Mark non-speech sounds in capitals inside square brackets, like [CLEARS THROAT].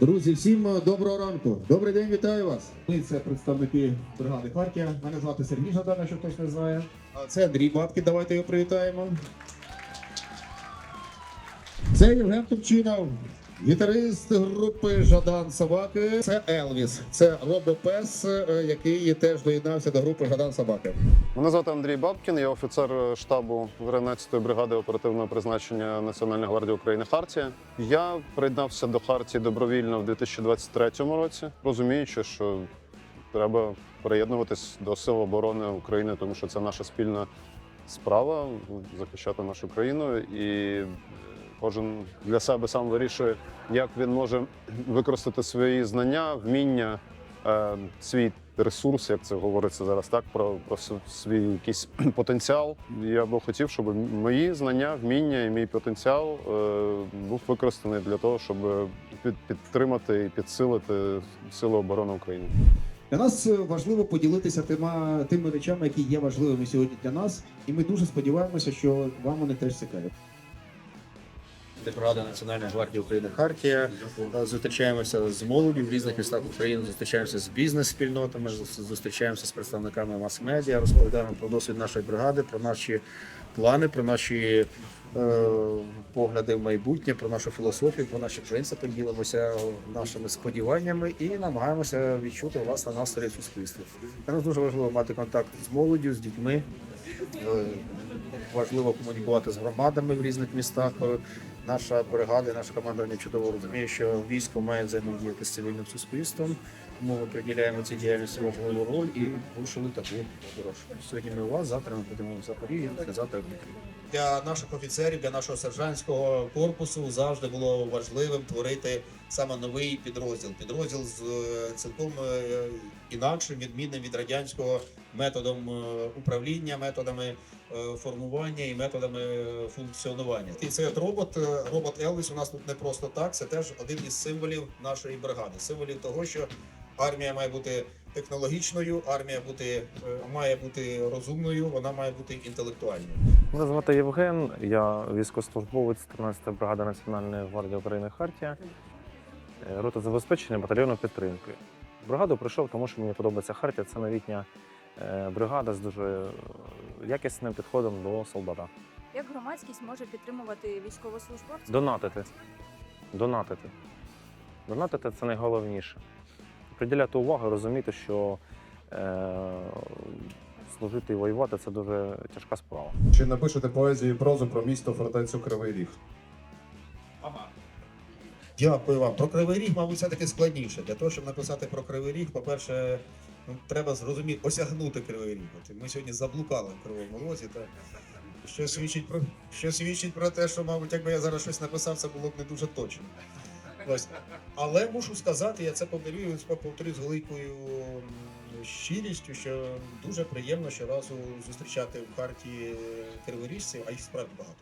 Друзі, всім е, доброго ранку. Добрий день, вітаю вас. Ми це представники бригади Хартія. Мене звати Сергій Жадан, якщо хтось не знає. А це Андрій Батки. давайте його привітаємо. Це Євген Тупчинов, гітарист групи Жадан Собаки. Це Елвіс. Це робопес, е, який теж доєднався до групи Жадан Собаки. Мене звати Андрій Бабкін, я офіцер штабу 13-ї бригади оперативного призначення Національної гвардії України Хартія. Я приєднався до Хартії добровільно в 2023 році, розуміючи, що треба приєднуватись до Сил оборони України, тому що це наша спільна справа захищати нашу країну. І кожен для себе сам вирішує, як він може використати свої знання, вміння, е, свій ресурс, як це говориться зараз, так про, про свій якийсь [CLEARS THROAT] потенціал. Я би хотів, щоб мої знання, вміння і мій потенціал е, був використаний для того, щоб під, підтримати і підсилити Сили оборони України. Для нас е, важливо поділитися тима, тими речами, які є важливими сьогодні для нас, і ми дуже сподіваємося, що вам вони теж цікаві. Бригада Національної гвардії України Хартія. Е, Зустрічаємося з молоддю в різних містах України, зустрічаємося з бізнес-спільнотами, зус- зустрічаємося з представниками мас-медіа, розповідаємо про досвід нашої бригади, про наші плани, про наші е, погляди в майбутнє, про нашу філософію, про наші принципи, ділимося нашими сподіваннями і намагаємося відчути власне настрої суспільства. Для нас дуже важливо мати контакт з молоддю, з дітьми. Е, Важливо комунікувати з громадами в різних містах. Наша бригада, і наша командування чудово розуміє, що військо має взаємодіяти з цивільним суспільством. Тому ми приділяємо цій діяльності важливу роль і вирушили таку подорож. Сьогодні ми у вас, завтра ми будемо в Запоріжжі, завтра в Дніпрі. для наших офіцерів, для нашого сержантського корпусу завжди було важливим творити саме новий підрозділ. Підрозділ з е, цілком е, інакшим, відмінним від радянського методом е, управління, методами е, формування і методами е, функціонування. І цей робот, робот Елвіс у нас тут не просто так. Це теж один із символів нашої бригади. Символів того, що армія має бути технологічною, армія бути має бути розумною, вона має бути інтелектуальною. Мене звати Євген, я військовослужбовець 13-ї бригади Національної гвардії України Хартія, рота забезпечення батальйону підтримки. Бригаду прийшов, тому що мені подобається Хартія. Це новітня е, бригада з дуже якісним підходом до солдата. Як громадськість може підтримувати військовослужбовців? Донатити. Донатити. Донатити це найголовніше. Приділяти увагу, розуміти, що е, служити і воювати це дуже тяжка справа. Чи напишете поезію і прозу про місто фортецю Кривий Ріг? Дякую вам. Про Кривий Ріг, мабуть, все-таки складніше. Для того, щоб написати про Кривий Ріг, по-перше, ну, треба зрозуміти, осягнути Кривий Ріг. От ми сьогодні заблукали в Кривому Розі. Та... Що свідчить про що свідчить про те, що, мабуть, якби я зараз щось написав, це було б не дуже точно. Ось. Але мушу сказати, я це повторюю, повторюю з великою щирістю, що дуже приємно щоразу зустрічати в карті криворіжців, а їх справді багато.